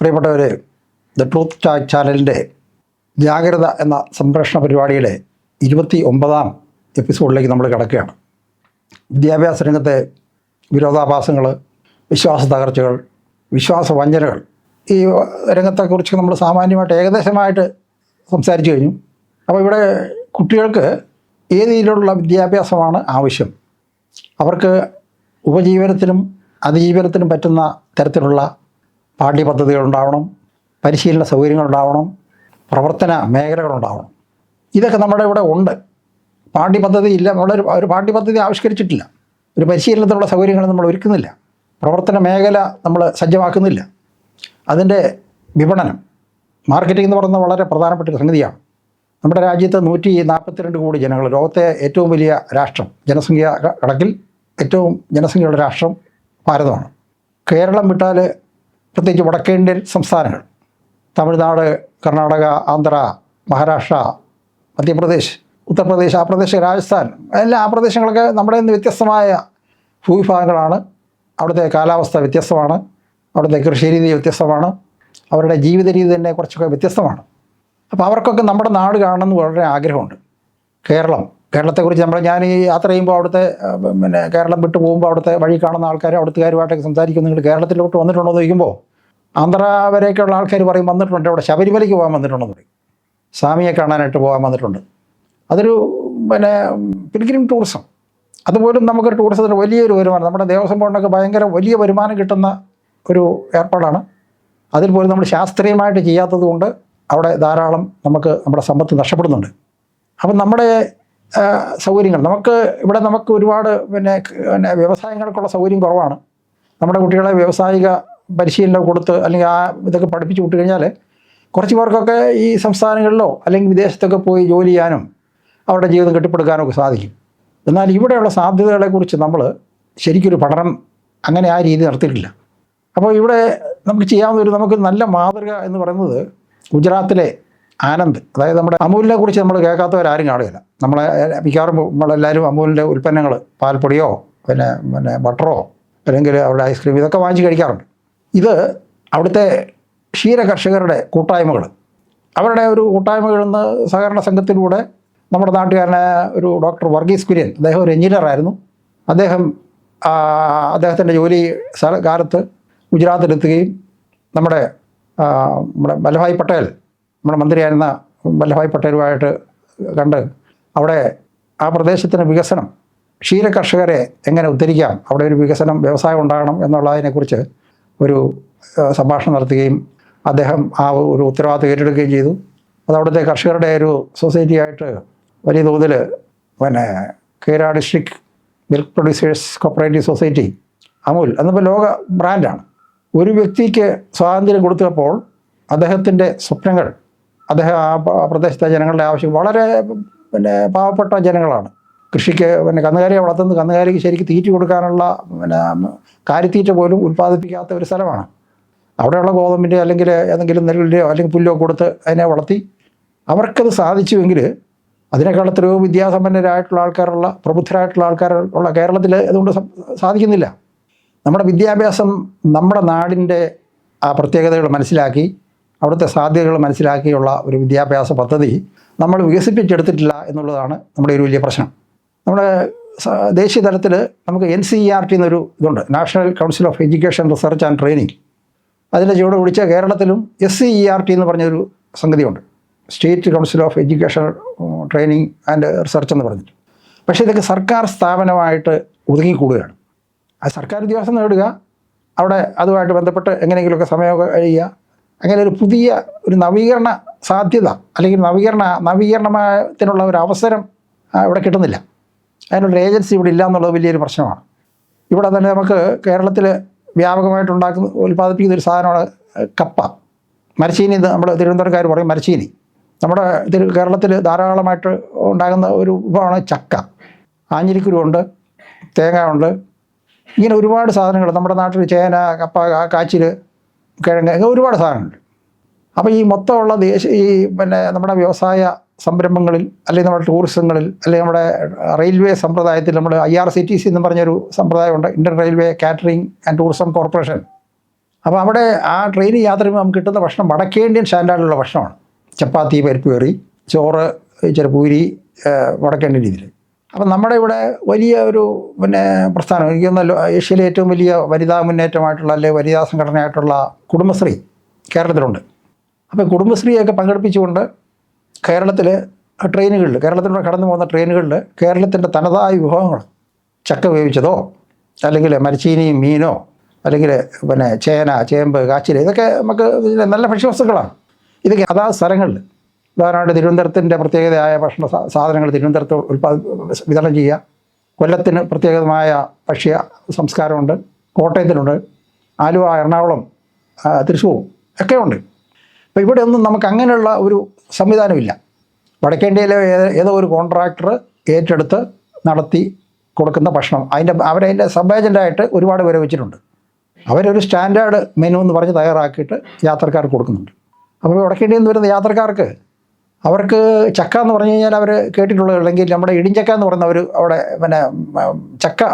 പ്രിയപ്പെട്ടവരെ the truth ചാ ചാനലിന്റെ ജാഗ്രത എന്ന സംപ്രേഷണ പരിപാടിയുടെ ഇരുപത്തി ഒമ്പതാം എപ്പിസോഡിലേക്ക് നമ്മൾ കിടക്കുകയാണ്. വിദ്യാഭ്യാസ രംഗത്തെ വിരോധാഭാസങ്ങൾ വിശ്വാസ തകർച്ചകൾ വിശ്വാസ വഞ്ചനകൾ ഈ രംഗത്തെക്കുറിച്ച് നമ്മൾ സാമാന്യമായിട്ട് ഏകദേശമായിട്ട് സംസാരിച്ചു കഴിഞ്ഞു. അപ്പോൾ ഇവിടെ കുട്ടികൾക്ക് ഏത് രീതിയിലുള്ള വിദ്യാഭ്യാസമാണ് ആവശ്യം? അവർക്ക് ഉപജീവനത്തിനും അതിജീവനത്തിനും പറ്റുന്ന തരത്തിലുള്ള പാഠ്യപദ്ധതികളുണ്ടാവണം പരിശീലന സൗകര്യങ്ങൾ ഉണ്ടാവണം പ്രവർത്തന മേഖലകളുണ്ടാവണം. ഇതൊക്കെ നമ്മുടെ ഇവിടെ ഉണ്ട്. പാഠ്യപദ്ധതി ഇല്ല നമ്മളൊരു ഒരു പാഠ്യപദ്ധതി ആവിഷ്കരിച്ചിട്ടില്ല. ഒരു പരിശീലനത്തിനുള്ള സൗകര്യങ്ങൾ നമ്മൾ ഒരുക്കുന്നില്ല. പ്രവർത്തന മേഖല നമ്മൾ സജ്ജമാക്കുന്നില്ല. അതിന്റെ വിപണനം മാർക്കറ്റിംഗ് എന്ന് പറയുന്നത് വളരെ പ്രധാനപ്പെട്ട സംഗതിയാണ്. നമ്മുടെ രാജ്യത്ത് നൂറ്റി നാൽപ്പത്തിരണ്ട് കോടി ജനങ്ങൾ ലോകത്തെ ഏറ്റവും വലിയ രാഷ്ട്രം ജനസംഖ്യ കണക്കിൽ ഏറ്റവും ജനസംഖ്യയുള്ള രാഷ്ട്രം ഭാരതമാണ്. കേരളം വിട്ടാൽ പ്രത്യേകിച്ച് വടക്കേന്ത്യൻ സംസ്ഥാനങ്ങൾ. തമിഴ്നാട് കർണാടക ആന്ധ്ര മഹാരാഷ്ട്ര മധ്യപ്രദേശ് ഉത്തർപ്രദേശ് ആ പ്രദേശ് രാജസ്ഥാൻ എല്ലാ ആ പ്രദേശങ്ങളൊക്കെ നമ്മുടെ നിന്ന് വ്യത്യസ്തമായ ഭൂവിഭാഗങ്ങളാണ്. അവിടുത്തെ കാലാവസ്ഥ വ്യത്യസ്തമാണ്. അവിടുത്തെ കൃഷിരീതി വ്യത്യസ്തമാണ്. അവരുടെ ജീവിത രീതി തന്നെ കുറച്ചൊക്കെ വ്യത്യസ്തമാണ്. അപ്പോൾ അവർക്കൊക്കെ നമ്മുടെ നാട് കാണണമെന്ന് വളരെ ആഗ്രഹമുണ്ട്. കേരളം കേരളത്തെക്കുറിച്ച് നമ്മൾ ഞാൻ ഈ യാത്ര ചെയ്യുമ്പോൾ അവിടുത്തെ പിന്നെ കേരളം വിട്ടു പോകുമ്പോൾ അവിടുത്തെ വഴി കാണുന്ന ആൾക്കാർ അവിടുത്തുകാരുമായിട്ടൊക്കെ സംസാരിക്കും നിങ്ങൾ കേരളത്തിലോട്ട് വന്നിട്ടുണ്ടോ എന്ന് ചോദിക്കുമ്പോൾ ആന്ധ്ര ആൾക്കാർ പറയും വന്നിട്ടുണ്ട്. അവിടെ ശബരിമലയ്ക്ക് പോകാൻ വന്നിട്ടുണ്ടെന്ന് പറയും. സ്വാമിയെ കാണാനായിട്ട് പോകാൻ വന്നിട്ടുണ്ട്. അതൊരു പിന്നെ പിൽഗ്രിം ടൂറിസം. അതുപോലും നമുക്ക് ടൂറിസത്തിന് വലിയൊരു വരുമാനം. നമ്മുടെ ദേവസ്വം ബോർഡിനൊക്കെ ഭയങ്കര വലിയ വരുമാനം കിട്ടുന്ന ഒരു ഏർപ്പാടാണ്. അതിൽ പോലും നമ്മൾ ശാസ്ത്രീയമായിട്ട് ചെയ്യാത്തത് കൊണ്ട് അവിടെ ധാരാളം നമുക്ക് നമ്മുടെ സമ്പത്ത് നഷ്ടപ്പെടുന്നുണ്ട്. അപ്പം നമ്മുടെ സൗകര്യങ്ങൾ നമുക്ക് ഇവിടെ നമുക്ക് ഒരുപാട് പിന്നെ പിന്നെ വ്യവസായങ്ങൾക്കുള്ള സൗകര്യം കുറവാണ്. നമ്മുടെ കുട്ടികളെ വ്യാവസായിക പരിശീലനം കൊടുത്ത് അല്ലെങ്കിൽ ആ ഇതൊക്കെ പഠിപ്പിച്ച് വിട്ട് കഴിഞ്ഞാൽ കുറച്ച് പേർക്കൊക്കെ ഈ സംസ്ഥാനങ്ങളിലോ അല്ലെങ്കിൽ വിദേശത്തൊക്കെ പോയി ജോലി ചെയ്യാനും അവരുടെ ജീവിതം കെട്ടിപ്പടുക്കാനും ഒക്കെ സാധിക്കും. എന്നാൽ ഇവിടെയുള്ള സാധ്യതകളെക്കുറിച്ച് നമ്മൾ ശരിക്കൊരു പഠനം അങ്ങനെ ആ രീതി നടത്തിയിട്ടില്ല. അപ്പോൾ ഇവിടെ നമുക്ക് ചെയ്യാവുന്ന ഒരു നമുക്ക് നല്ല മാതൃക എന്ന് പറയുന്നത് ഗുജറാത്തിലെ ആനന്ദ്. അതായത് നമ്മുടെ അമൂലിനെ കുറിച്ച് നമ്മൾ കേൾക്കാത്തവരാരും കാണുകയില്ല. നമ്മളെ മിക്കവാറും നമ്മളെല്ലാവരും അമൂലിന്റെ ഉൽപ്പന്നങ്ങൾ പാൽപ്പൊടിയോ പിന്നെ പിന്നെ ബട്ടറോ അല്ലെങ്കിൽ അവരുടെ ഐസ്ക്രീം ഇതൊക്കെ വാങ്ങിച്ച് കഴിക്കാറുണ്ട്. ഇത് അവിടുത്തെ ക്ഷീര കർഷകരുടെ കൂട്ടായ്മകൾ. അവരുടെ ഒരു കൂട്ടായ്മകളിൽ നിന്ന് സഹകരണ സംഘത്തിലൂടെ നമ്മുടെ നാട്ടുകാരനെ ഒരു ഡോക്ടർ വർഗീസ് കുര്യൻ അദ്ദേഹം ഒരു എഞ്ചിനീയറായിരുന്നു അദ്ദേഹം അദ്ദേഹത്തിന്റെ ജോലി കാലത്ത് ഗുജറാത്തിലെത്തുകയും നമ്മുടെ നമ്മുടെ വല്ലഭായ് പട്ടേൽ നമ്മുടെ മന്ത്രിയായിരുന്ന വല്ലഭായ് പട്ടേലുമായിട്ട് കണ്ട് അവിടെ ആ പ്രദേശത്തിന് വികസനം ക്ഷീര കർഷകരെ എങ്ങനെ ഉദ്ധരിക്കാം അവിടെ ഒരു വികസനം വ്യവസായം ഉണ്ടാകണം എന്നുള്ളതിനെക്കുറിച്ച് ഒരു സംഭാഷണം നടത്തുകയും അദ്ദേഹം ആ ഒരു ഉത്തരവാദിത്വം ഏറ്റെടുക്കുകയും ചെയ്തു. അത് അവിടുത്തെ കർഷകരുടെ ഒരു സൊസൈറ്റിയായിട്ട് വലിയ തോതിൽ പിന്നെ Kaira district milk producers cooperative society Amul എന്നിപ്പോൾ ലോക ബ്രാൻഡാണ്. ഒരു വ്യക്തിക്ക് സ്വാതന്ത്ര്യം കൊടുത്തപ്പോൾ അദ്ദേഹത്തിന്റെ സ്വപ്നങ്ങൾ അദ്ദേഹം ആ പ്രദേശത്തെ ജനങ്ങളുടെ ആവശ്യം വളരെ പിന്നെ പാവപ്പെട്ട ജനങ്ങളാണ്. കൃഷിക്ക് പിന്നെ കന്നുകാലിയെ വളർത്തുന്നത് കന്നുകാലിക്ക് ശരിക്കും തീറ്റി കൊടുക്കാനുള്ള പിന്നെ കാലിത്തീറ്റ പോലും ഉൽപ്പാദിപ്പിക്കാത്ത ഒരു സ്ഥലമാണ്. അവിടെയുള്ള ഗോതമ്പിന്റെ അല്ലെങ്കിൽ ഏതെങ്കിലും നെല്ലിന്റെയോ അല്ലെങ്കിൽ പുല്ലോ കൊടുത്ത് അതിനെ വളർത്തി അവർക്കത് സാധിച്ചുവെങ്കിൽ അതിനേക്കാൾ എത്രയോ വിദ്യാസമ്പന്നരായിട്ടുള്ള ആൾക്കാരുള്ള പ്രബുദ്ധരായിട്ടുള്ള ആൾക്കാർ ഉള്ള കേരളത്തിൽ അതുകൊണ്ട് സാധിക്കുന്നില്ല. നമ്മുടെ വിദ്യാഭ്യാസം നമ്മുടെ നാടിന്റെ ആ പ്രത്യേകതകൾ മനസ്സിലാക്കി അവിടുത്തെ സാധ്യതകൾ മനസ്സിലാക്കിയുള്ള ഒരു വിദ്യാഭ്യാസ പദ്ധതി നമ്മൾ വികസിപ്പിച്ചെടുത്തിട്ടില്ല എന്നുള്ളതാണ് നമ്മുടെ ഒരു വലിയ പ്രശ്നം. നമ്മുടെ ദേശീയ തലത്തിൽ നമുക്ക് N C E R T എന്നൊരു ഇതുണ്ട്. National council of education research and training അതിന്റെ ചുവട് പിടിച്ച കേരളത്തിലും S C E R T എന്ന് പറഞ്ഞൊരു സംഗതിയുണ്ട്. State council of education training and research എന്ന് പറഞ്ഞിട്ട്. പക്ഷേ ഇതൊക്കെ സർക്കാർ സ്ഥാപനമായിട്ട് ഒതുങ്ങിക്കൂടുകയാണ്. ആ സർക്കാർ ഉദ്യോഗസ്ഥം നേടുക അവിടെ അതുമായിട്ട് ബന്ധപ്പെട്ട് എങ്ങനെയെങ്കിലുമൊക്കെ സമയമൊക്കെ കഴിയുക അങ്ങനെ ഒരു പുതിയ ഒരു നവീകരണ സാധ്യത അല്ലെങ്കിൽ നവീകരണ നവീകരണത്തിനുള്ള ഒരു അവസരം ഇവിടെ കിട്ടുന്നില്ല. അതിനുള്ള ഏജൻസി ഇവിടെ ഇല്ല എന്നുള്ളത് വലിയൊരു പ്രശ്നമാണ്. ഇവിടെ തന്നെ നമുക്ക് കേരളത്തിൽ വ്യാപകമായിട്ട് ഉണ്ടാക്കുന്ന ഉൽപ്പാദിപ്പിക്കുന്ന ഒരു സാധനമാണ് കപ്പ. മരച്ചീനി നമ്മൾ തിരുവനന്തപുരക്കാർ പറയും മരച്ചീനി. നമ്മുടെ കേരളത്തിൽ ധാരാളമായിട്ട് ഉണ്ടാകുന്ന ഒരു വിഭവമാണ് ചക്ക. ആഞ്ഞിലിക്കുരുണ്ട് തേങ്ങ ഉണ്ട് ഇങ്ങനെ ഒരുപാട് സാധനങ്ങൾ നമ്മുടെ നാട്ടിൽ ചേന കപ്പ കാച്ചിൽ കിഴങ്ങ് ഒരുപാട് സാധനങ്ങളുണ്ട്. അപ്പോൾ ഈ മൊത്തമുള്ള ദേശീയ ഈ പിന്നെ നമ്മുടെ വ്യവസായ സംരംഭങ്ങളിൽ അല്ലെങ്കിൽ നമ്മുടെ ടൂറിസങ്ങളിൽ അല്ലെങ്കിൽ നമ്മുടെ റെയിൽവേ സമ്പ്രദായത്തിൽ നമ്മൾ I R C T C എന്ന് പറഞ്ഞൊരു സമ്പ്രദായമുണ്ട്. Indian railway catering and tourism corporation അപ്പോൾ അവിടെ ആ ട്രെയിനിൽ യാത്ര ചെയ്യുമ്പോൾ നമുക്ക് കിട്ടുന്ന ഭക്ഷണം വടക്കേ ഇന്ത്യൻ സ്റ്റാൻഡേർഡിലുള്ള ഭക്ഷണമാണ്. ചപ്പാത്തി പരിപ്പ് കറി ചോറ് ഇച്ചിരി പൂരി വടക്കേ ഇന്ത്യൻ രീതിയിൽ. അപ്പം നമ്മുടെ ഇവിടെ വലിയ ഒരു പിന്നെ പ്രസ്ഥാനം എനിക്ക് തോന്നുന്നല്ലോ ഏഷ്യയിലെ ഏറ്റവും വലിയ വനിതാ മുന്നേറ്റമായിട്ടുള്ള അല്ലെങ്കിൽ വനിതാ സംഘടനയായിട്ടുള്ള കുടുംബശ്രീ കേരളത്തിലുണ്ട്. അപ്പോൾ കുടുംബശ്രീയൊക്കെ പങ്കെടുപ്പിച്ചുകൊണ്ട് കേരളത്തിലെ ട്രെയിനുകളിൽ കേരളത്തിലൂടെ കടന്നു പോകുന്ന ട്രെയിനുകളിൽ കേരളത്തിന്റെ തനതായ വിഭവങ്ങൾ ചക്ക വേവിച്ചതോ അല്ലെങ്കിൽ മരച്ചീനിയും മീനോ അല്ലെങ്കിൽ പിന്നെ ചേന ചേമ്പ് കാച്ചിൽ ഇതൊക്കെ നമുക്ക് നല്ല ഭക്ഷ്യവസ്തുക്കളാണ് ഇതൊക്കെ അതാ സ്ഥലങ്ങളിൽ. ഉദാഹരണമായിട്ട് തിരുവനന്തപുരത്തിന്റെ പ്രത്യേകതയായ ഭക്ഷണ സാധനങ്ങൾ തിരുവനന്തപുരത്ത് ഉൽപ്പാദ വിതരണം ചെയ്യുക. കൊല്ലത്തിന് പ്രത്യേകമായ ഭക്ഷ്യ സംസ്കാരമുണ്ട്. കോട്ടയത്തിനുണ്ട് ആലുവ എറണാകുളം തൃശ്ശൂർ ഒക്കെ ഉണ്ട്. അപ്പോൾ ഇവിടെ ഒന്നും നമുക്ക് അങ്ങനെയുള്ള ഒരു സംവിധാനമില്ല. വടക്കേണ്ടിയിലെ ഏതോ ഒരു കോൺട്രാക്ടർ ഏറ്റെടുത്ത് നടത്തി കൊടുക്കുന്ന ഭക്ഷണം. അതിന്റെ അവരതിന്റെ സബ് ഏജന്റായിട്ട് ഒരുപാട് പേരെ വെച്ചിട്ടുണ്ട്. അവരൊരു സ്റ്റാൻഡേർഡ് മെനു എന്ന് പറഞ്ഞ് തയ്യാറാക്കിയിട്ട് യാത്രക്കാർക്ക് കൊടുക്കുന്നുണ്ട്. അപ്പോൾ വടക്കേണ്ടി നിന്ന് വരുന്ന യാത്രക്കാർക്ക് അവർക്ക് ചക്ക എന്ന് പറഞ്ഞു കഴിഞ്ഞാൽ അവർ കേട്ടിട്ടുള്ളത് അല്ലെങ്കിൽ നമ്മുടെ ഇടിഞ്ചക്ക എന്ന് പറയുന്ന ഒരു അവിടെ പിന്നെ ചക്ക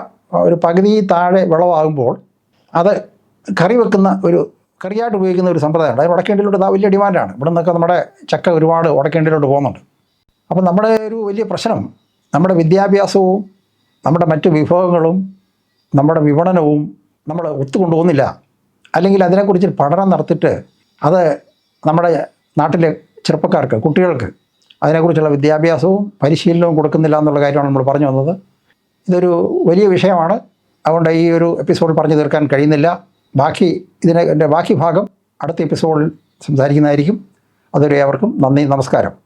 ഒരു പകുതി താഴെ വിളവാകുമ്പോൾ അത് കറി വെക്കുന്ന ഒരു കറിയായിട്ട് ഉപയോഗിക്കുന്ന ഒരു സമ്പ്രദായമുണ്ട് അത് വടക്കേണ്ടിയിലോട്ട് വലിയ ഡിമാൻഡാണ്. ഇവിടെ നിന്നൊക്കെ നമ്മുടെ ചക്ക ഒരുപാട് വടക്കേണ്ടിയിലോട്ട് പോകുന്നുണ്ട്. അപ്പം നമ്മുടെ ഒരു വലിയ പ്രശ്നം നമ്മുടെ വിദ്യാഭ്യാസവും നമ്മുടെ മറ്റ് വിഭവങ്ങളും നമ്മുടെ വിപണനവും നമ്മൾ ഒത്തുകൊണ്ടുപോകുന്നില്ല. അല്ലെങ്കിൽ അതിനെക്കുറിച്ച് പഠനം നടത്തിയിട്ട് അത് നമ്മുടെ നാട്ടിലെ ചെറുപ്പക്കാർക്ക് കുട്ടികൾക്ക് അതിനെക്കുറിച്ചുള്ള വിദ്യാഭ്യാസവും പരിശീലനവും കൊടുക്കുന്നില്ല എന്നുള്ള കാര്യമാണ് നമ്മൾ പറഞ്ഞു വന്നത്. ഇതൊരു വലിയ വിഷയമാണ്. അതുകൊണ്ട് ഈ ഒരു എപ്പിസോഡ് പറഞ്ഞു തീർക്കാൻ കഴിയുന്നില്ല. ബാക്കി ഇതിനെ എന്റെ ബാക്കി ഭാഗം അടുത്ത എപ്പിസോഡിൽ സംസാരിക്കുന്നതായിരിക്കും. അതുവരെ അവർക്കും നന്ദി നമസ്കാരം.